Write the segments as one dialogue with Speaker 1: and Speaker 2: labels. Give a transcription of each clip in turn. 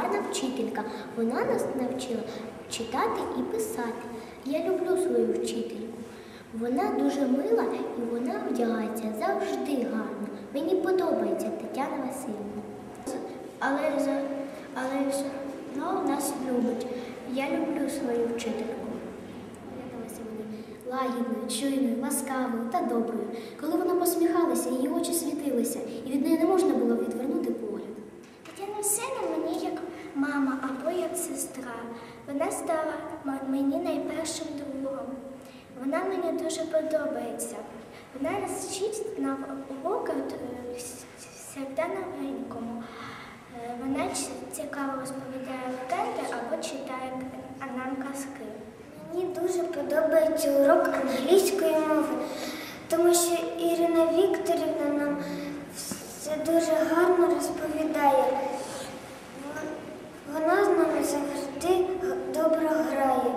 Speaker 1: гарна вчителька. Вона нас навчила читати і писати. Я люблю свою вчительку. Вона дуже мила і вона вдягається завжди гарно. Мені подобається Тетяна Васильівна. Але, але все одно нас любить. Я люблю свою вчительку. Лагідною, чуйною, ласкавою та доброю. Коли вона посміхалася, її очі світилися, і від неї не можна було відвернути погляд.
Speaker 2: Тетяна Васильівна мені як мама або як сестра. Вона стала мені найпершим другом. Вона мені дуже подобається. Вона нас вчить на уроках завжди новенькому. Вона цікаво розповідає легенди або читає нам казки. Мені дуже подобається урок англійської мови, тому що Ірина Вікторівна нам все дуже гарно розповідає. Вона з нами завжди г- добре грає.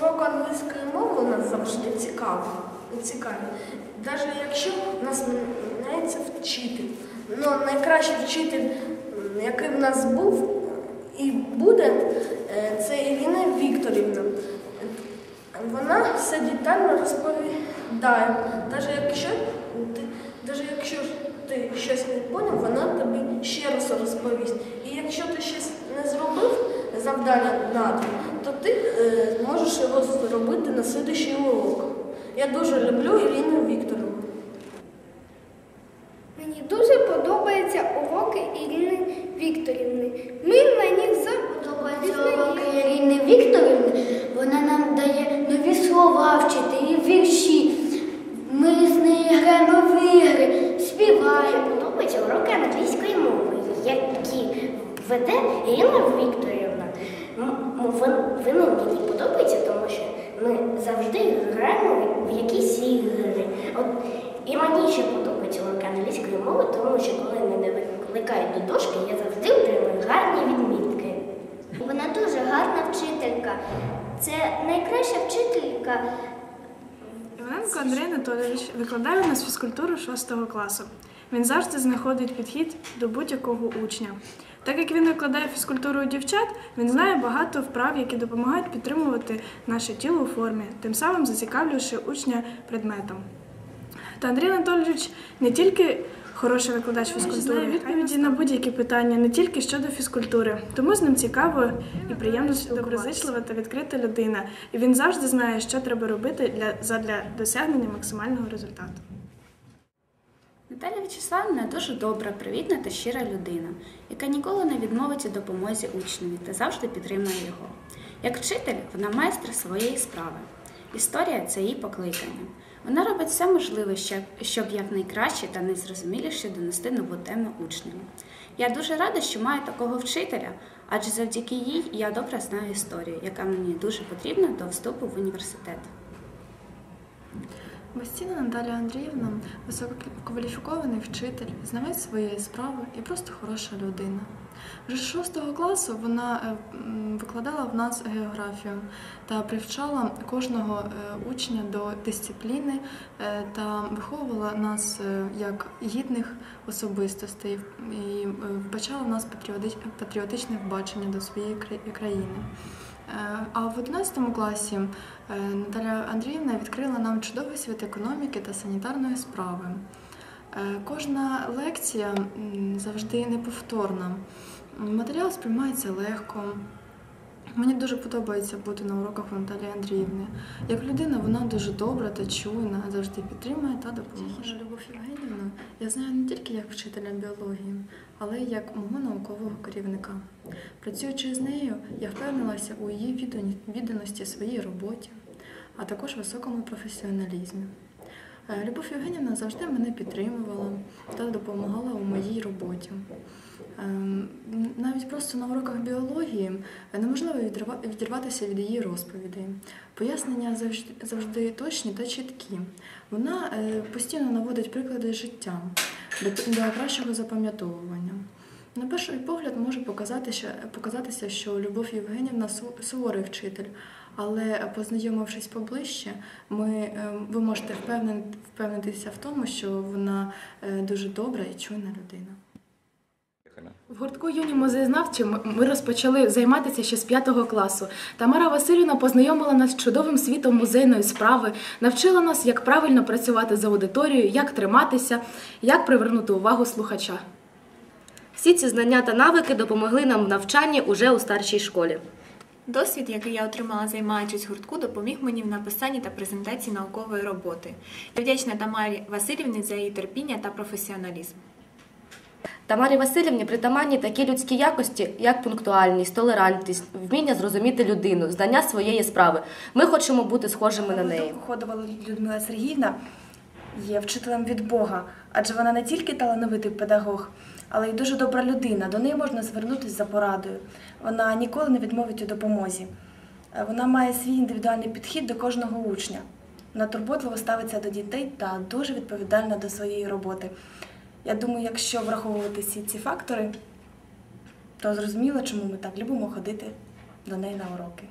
Speaker 3: Урок англійської мови у нас завжди цікавий. Цікавий. Навіть якщо нас міняється вчитель. Ну, найкращий вчитель, який в нас був і буде, е, це Ірина Вікторівна. Вона все детально розповідає. Навіть якщо ти, навіть якщо ти щось не поняв, вона тобі ще раз розповість. І якщо ти щось не зробив завдання на то ти е, можеш його зробити на слідуючий урок. Я дуже люблю Ірину Вікторовну.
Speaker 2: Мені дуже подобаються уроки Ірини Вікторівни. Ми на них
Speaker 1: Подобаються уроки Ірини Вікторівни. Вона нам дає нові слова вчити і вірші. Ми з нею граємо в ігри, співаємо. Подобаються уроки англійської мови, які веде Ірина Вікторівна. Вони мені подобаються, тому що ми завжди граємо в якісь ігри. От, і мені ще подобаються уроки англійської мови, тому що коли мене викликають до дошки, я завжди отримую гарні відмітки. Вона дуже гарна вчителька. Це найкраща вчителька.
Speaker 4: Іваненко Андрій Анатолійович викладає у нас фізкультуру 6 класу. Він завжди знаходить підхід до будь-якого учня. Так як він викладає фізкультуру у дівчат, він знає багато вправ, які допомагають підтримувати наше тіло у формі, тим самим зацікавлюючи учня предметом. Та Андрій Анатолійович не тільки хороший викладач фізкультури, відповіді на будь-які питання, не тільки щодо фізкультури. Тому з ним цікаво і приємно доброзичлива та відкрита людина. І він завжди знає, що треба робити для, задля досягнення максимального результату.
Speaker 5: Наталя Вячеславівна дуже добра, привітна та щира людина, яка ніколи не відмовить у допомозі учневі та завжди підтримує його. Як вчитель, вона майстер своєї справи. Історія це її покликання. Вона робить все можливе, щоб, щоб якнайкраще та найзрозуміліше донести нову тему учням. Я дуже рада, що маю такого вчителя, адже завдяки їй я добре знаю історію, яка мені дуже потрібна до вступу в університет.
Speaker 6: Бастіна Наталія Андріївна висококваліфікований вчитель, знавець своєї справи і просто хороша людина. Вже з 6 класу вона е, викладала в нас географію та привчала кожного е, учня до дисципліни е, та виховувала нас як гідних особистостей і вбачала в нас патріотич- патріотичне бачення до своєї країни. Е, А в 11 класі е, Наталя Андріївна відкрила нам чудовий світ економіки та санітарної справи. Е, Кожна лекція завжди неповторна. Матеріал сприймається легко. Мені дуже подобається бути на уроках у Наталії Андріївни. Як людина, вона дуже добра та чуйна, завжди підтримує та допоможе. Любов Євгенівну я знаю не тільки як вчителя біології, але й як мого наукового керівника. Працюючи з нею, я впевнилася у її відданості своїй роботі, а також високому професіоналізмі. Е, Любов Євгенівна завжди мене підтримувала та допомагала у моїй роботі. Ем, Навіть просто на уроках біології неможливо відірватися від її розповідей. Пояснення завжди, точні та чіткі. Вона е, постійно наводить приклади життя для, кращого запам'ятовування. На перший погляд може показатися, що Любов Євгенівна су- суворий вчитель, Але е, познайомившись поближче, ми, е, ви можете впевнитися в тому, що вона е, дуже добра і чуйна людина.
Speaker 4: В гуртку юні музеєзнавчі ми- ми розпочали займатися ще з п'ятого класу. Тамара Васильівна познайомила нас з чудовим світом музейної справи, навчила нас, як правильно працювати з аудиторією, як триматися, як привернути увагу слухача.
Speaker 7: Всі ці знання та навики допомогли нам в навчанні уже у старшій школі.
Speaker 8: Досвід, який я отримала займаючись гуртку, допоміг мені в написанні та презентації наукової роботи. Я вдячна Тамарі Васильівні за її терпіння та професіоналізм.
Speaker 7: Тамарі Васильівні притаманні такі людські якості, як пунктуальність, толерантність, вміння зрозуміти людину, знання своєї справи. Ми хочемо бути схожими на неї.
Speaker 9: Ходова Людмила Сергіївна є вчителем від Бога, адже вона не тільки талановитий педагог, але й дуже добра людина. До неї можна звернутися за порадою. Вона ніколи не відмовить у допомозі. Е, Вона має свій індивідуальний підхід до кожного учня. Вона турботливо ставиться до дітей та дуже відповідальна до своєї роботи. Я думаю, якщо враховувати всі ці фактори, то зрозуміло, чому ми так любимо ходити до неї на уроки.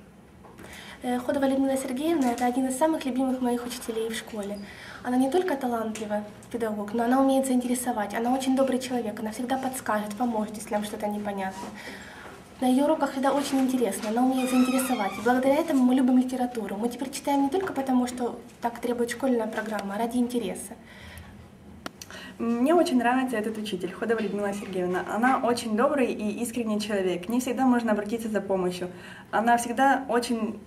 Speaker 10: Э, Ходова Людмила Сергеевна – это один из самых любимых моих учителей в школе. Она не только талантлива педагог, но она умеет заинтересовать. Она очень добрый человек, она всегда подскажет, поможет, если вам что-то непонятно. На ее уроках всегда очень интересно, она умеет заинтересовать. И благодаря этому мы любим литературу. Мы теперь читаем не только потому, что так требует школьная программа, а ради интереса.
Speaker 11: Мне очень нравится этот учитель, Ходова Людмила Сергеевна. Она очень добрый и искренний человек. К ней всегда можно обратиться за помощью. Она всегда очень,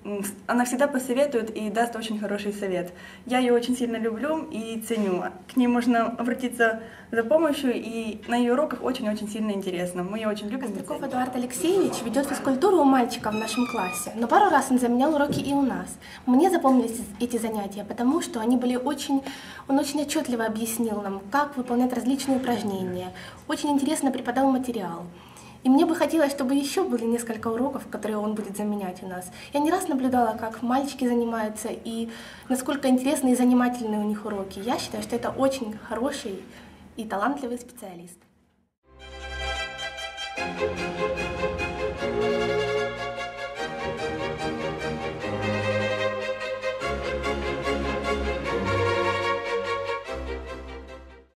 Speaker 11: она всегда посоветует и даст очень хороший совет. Я ее очень сильно люблю и ценю. К ней можно обратиться за помощью, и на ее уроках очень-очень сильно интересно. Мы ее очень любим. ценим.
Speaker 10: Эдуард Алексеевич ведет физкультуру у мальчика в нашем классе, но пару раз он заменял уроки и у нас. Мне запомнились эти занятия, потому что они были очень, он очень отчетливо объяснил нам, как выполнять различные упражнения. Очень интересно преподал материал. И мне бы хотелось, чтобы еще были несколько уроков, которые он будет заменять у нас. Я не раз наблюдала, как мальчики занимаются и насколько интересны и занимательные у них уроки. Я считаю, что это очень хороший и талантливый специалист. Thank you.